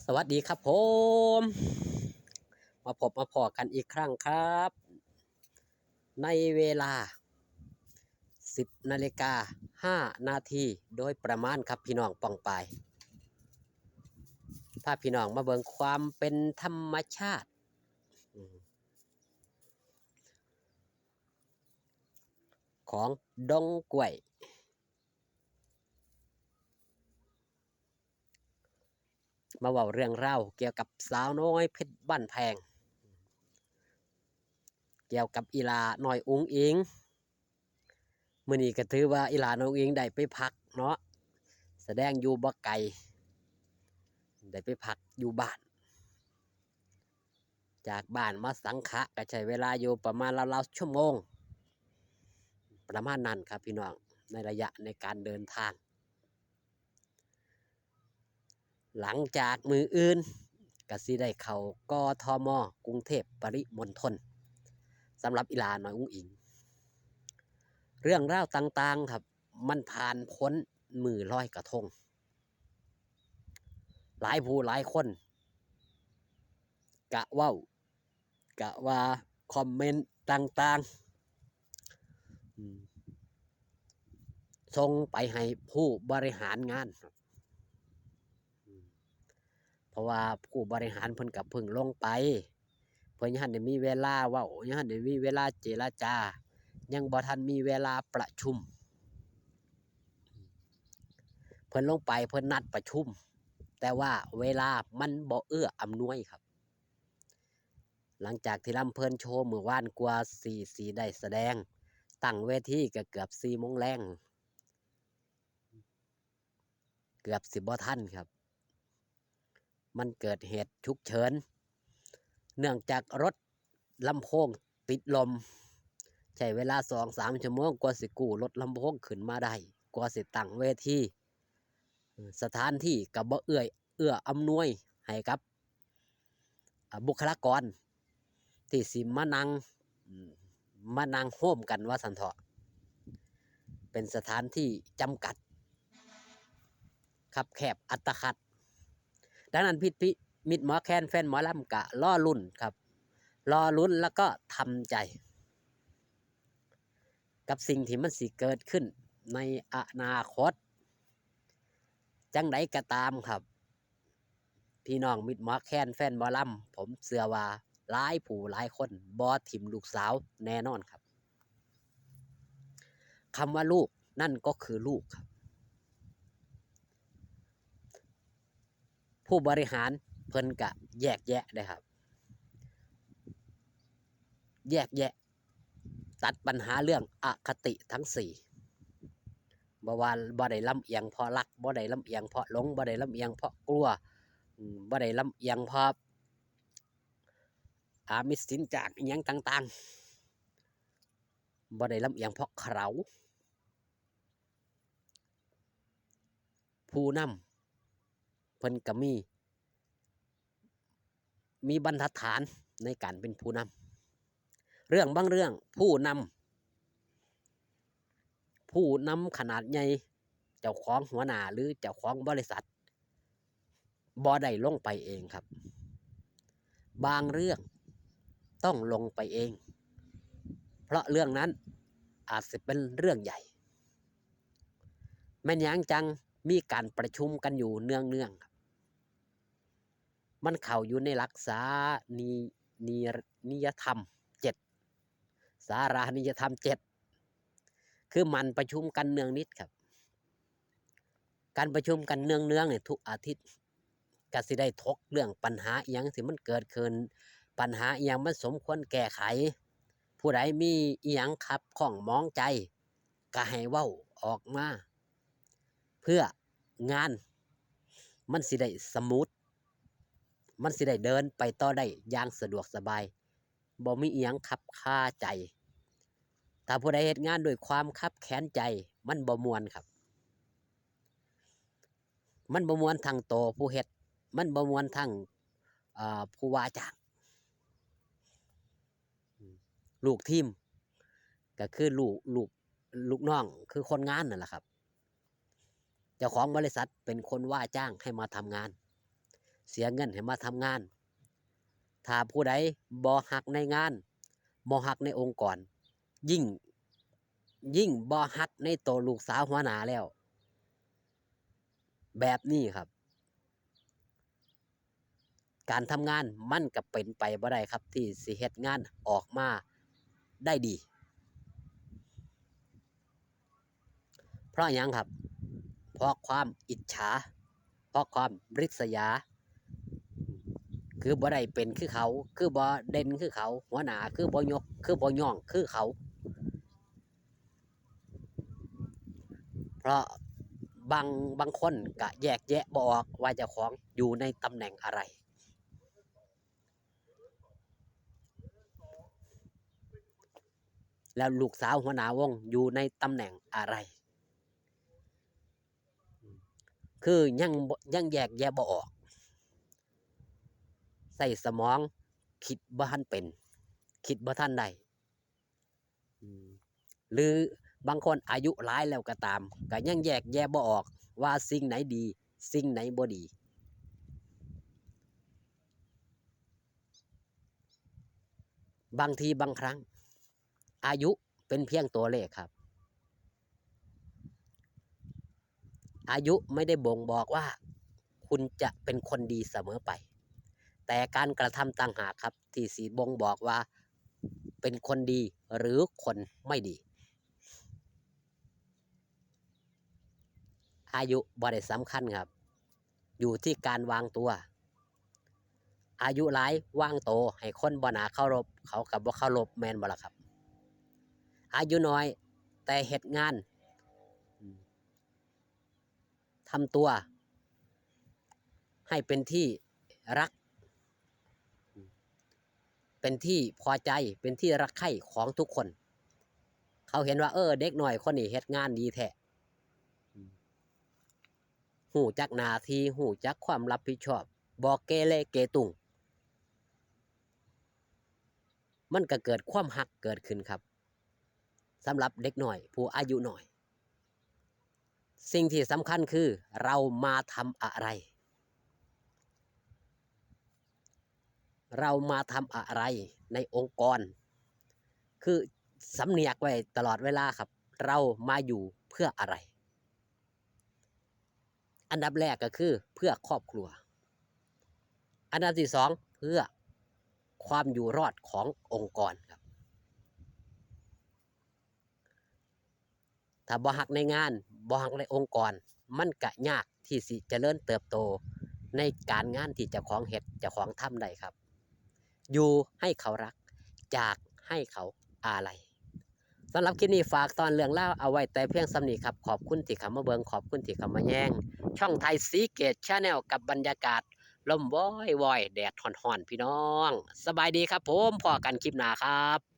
สวัสดีครับผม มาพบมาพอกันอีกครั้งครับ ในเวลา 10นาฬิกา5นาทีโดยประมาณครับพี่น้องปองไปาพาพี่น้องมาเบิ่งความเป็นธรรมชาติ ของดงกล้วย มาเว่าเรื่องเล่าวเกี่ยวกับสาวน้อยเพชรบ้านแพง เกี่ยวกับอีลาหน่อยอุงอิงมื่อนี้ก็ถือว่าอีลาน้อยอุงอิงได้ไปพักเนาะแสดงอยู่บ่ไกลได้ไปพักอยู่บ้าน จากบ้านมาสังขะก็ใช้เวลาอยู่ประมาณราวๆชั่วโมง ประมาณนั้นครับพี่น้องในระยะในการเดินทาง หลังจากมืออื่นกสิได้เข้ากทอมอกรุงเทพปริมณฑลสำหรับอีหลาหน่อยอุ้งอิง เรื่องราวต่าง ๆ ครับ มันผ่านพ้นมือร้อยกระทง หลายผู้หลายคน กะว้ากะว่าคอมเมนต์ต่างๆส่งไปให้ผู้บริหารงานครับ เพราะว่าผู้บริหารเพิ่นกับเพิ่งลงไป เพิ่นยังหันได้มีเวลาว้ายังหันได้มีเวลาเจรจา ยังบ่ทันมีเวลาประชุม เพิ่นลงไปเพิ่นนัดประชุม แต่ว่าเวลามันบ่เอื้ออำนวยครับ หลังจากที่ลำเพิ่นโชว์มือวานกว่าสี่สีได้แสดง ตั้งเวทีก็เกือบ4โมงแรงเกือบสิบ่ทันครับ มันเกิดเหตุฉุกเฉิน เนื่องจากรถลำโพงติดลม ใช้เวลาสองสามชั่วโมงกว่าสิกู้รถลำโพงขึ้นมาได้ กว่าสิตั้งเวทีสถานที่กับบ่เอื้อยเอื้ออำนวยให้กับ บุคลากร ที่สิมานังมานังโฮมกันว่าสันเถาะเป็นสถานที่จำกัดคับแคบอัตคัด ดังนั้นพี่พี่มิดหมอแคนแฟนหมอลำกะล่อลุ่นครับรอลุ้นแล้วก็ทำใจ กับสิ่งที่มันสิเกิดขึ้นในอนาคต จังไดก็ตามครับ พี่น้องมิดหมอแคนแฟนหมอลำผมเสือว่าหลายผู้หลายคนบอถิมลูกสาวแน่นอนครับคำว่าลูกนั่นก็คือลูกครับ ผู้บริหารเพิ่นกะแยกแยะได้ครับ แยกแยะ ตัดปัญหาเรื่องอคติทั้งสี่บ่ว่าบ่ได้ลำเอียงเพราะรักบ่ได้ลำเอียงเพราะหลงบ่ได้ลำเอียงเพราะกลัวบ่ได้ลำเอียงเพราะอามิสินจากอยังต่างๆบ่ได้ลำเอียงเพราะเขาผู้นำ เพิ่นก็มี มีบรรทัดฐานในการเป็นผู้นำเรื่องบางเรื่องผู้นำผู้นำขนาดใหญ่เจ้าของหัวหน้าหรือเจ้าของบริษัทบ่ได้ลงไปเองครับ บางเรื่องต้องลงไปเอง เพราะเรื่องนั้นอาจจะเป็นเรื่องใหญ่ แม่นยังจังมีการประชุมกันอยู่เนืองเนืองๆครับ มันเข้าอยู่ในหลักษานีนีนิยธรรมเจ็ดสารานิยธรรมเจ็ดคือมันประชุมกันเนืองนิดครับ การประชุมกันเนืองเนืองเนี่ยทุกอาทิตย์ก็สิได้ทกเรื่องปัญหาอหยังที่มันเกิดขึ้น ปัญหาอหยังมันสมควรแก้ไข ผู้ใดมีอหยังขับข้องมองใจก็ให้เว้าออกมา เพื่องานมันสิได้สมูท มันสิได้เดินไปต่อได้อย่างสะดวกสบายบ่มีอียงขับคาใจ ถ้าผู้ใดเฮ็ดงานด้วยความคับแค้นใจ มันบ่มวนครับ มันบ่มวนทางโตวผู้เฮ็ดมันบ่มวนทางผู้ว่าจ้างลูกทีม ก็คือลูกลูกลูกน้องคือคนงานนั่นแหละครับ เจ้าของบริษัทเป็นคนว่าจ้างให้มาทำงาน เสียเงินให้มาทำงาน ถ้าผู้ใดบ่หักในงานบ่หักในองค์กร ยิ่ง ยิ่งบ่หักในตัวลูกสาวหัวหน้าแล้ว แบบนี้ครับ การทำงานมันก็เป็นไปบ่ได้ครับ ที่สิเฮ็ดงานออกมาได้ดี เพราะหยังครับ เพราะความอิจฉา เพราะความริษยา คือบ่ได้เป็นคือเขา คือบ่เด่นคือเขา หัวหน้าคือบ่ยก คือบ่ย่องคือเขา เพราะบางบางคนก็แยกแยะบ่ออกว่าเจ้าของอยู่ในตำแหน่งอะไร แล้วลูกสาวหัวหน้าวงอยู่ในตำแหน่งอะไร คือยังยังแยกแยะบ่ออก ใส่สมอง คิดบ่ทันเป็น คิดบ่ทันได้หรือบางคนอายุหลายแล้วก็ตามก็ยังแยกแยะบ่ออกว่าสิ่งไหนดี สิ่งไหนบ่ดี บางทีบางครั้ง อายุเป็นเพียงตัวเลขครับ อายุไม่ได้บ่งบอกว่า คุณจะเป็นคนดีเสมอไป แต่การกระทำต่างหากครับ ที่สีบ่งบอกว่าเป็นคนดีหรือคนไม่ดี อายุบ่ได้สำคัญครับ อยู่ที่การวางตัว อายุหลายวางโตให้คนบ่นาเคารพเขากับบ่เคารพแมนบ่ละครับ อายุน้อยแต่เหตุงานทำตัว ให้เป็นที่รัก เป็นที่พอใจเป็นที่รักใคร่ของทุกคน เขาเห็นว่า เออ เด็กหน่อยคนนี้เฮ็ดงานดีแท้หูจักหนาทีหูจักความรับผิดชอบบอกเกเรเกตุงมันก็เกิดความหักเกิดขึ้นครับสำหรับเด็กหน่อย ผู้อายุหน่อย สิ่งที่สำคัญคือเรามาทำอะไร เรามาทำอะไรในองค์กร คือสำเนียกไว้ตลอดเวลาครับ เรามาอยู่เพื่ออะไร อันดับแรกก็คือเพื่อครอบครัว อันดับที่สองเพื่อความอยู่รอดขององค์กรครับ ถ้าบ่หักในงานบ่หักในองค์กร มันก็ยากที่สิเจริญเติบโตในการงานที่เจ้าของเฮ็ดเจ้าของทำได้ครับ อยู่ให้เขารัก จากให้เขาอาลัยสำหรับคลิปนี้ฝากตอนเรื่องเล่าเอาไว้แต่เพียงสำนีครับ ขอบคุณที่คำมาเบิงขอบคุณที่คำมาแย่ง ช่องไทยสีเกตชาแนลกับบรรยากาศลมว้อยๆแดดห่อนๆพี่น้อง สบายดีครับผมพอกันคลิปหน้าครับ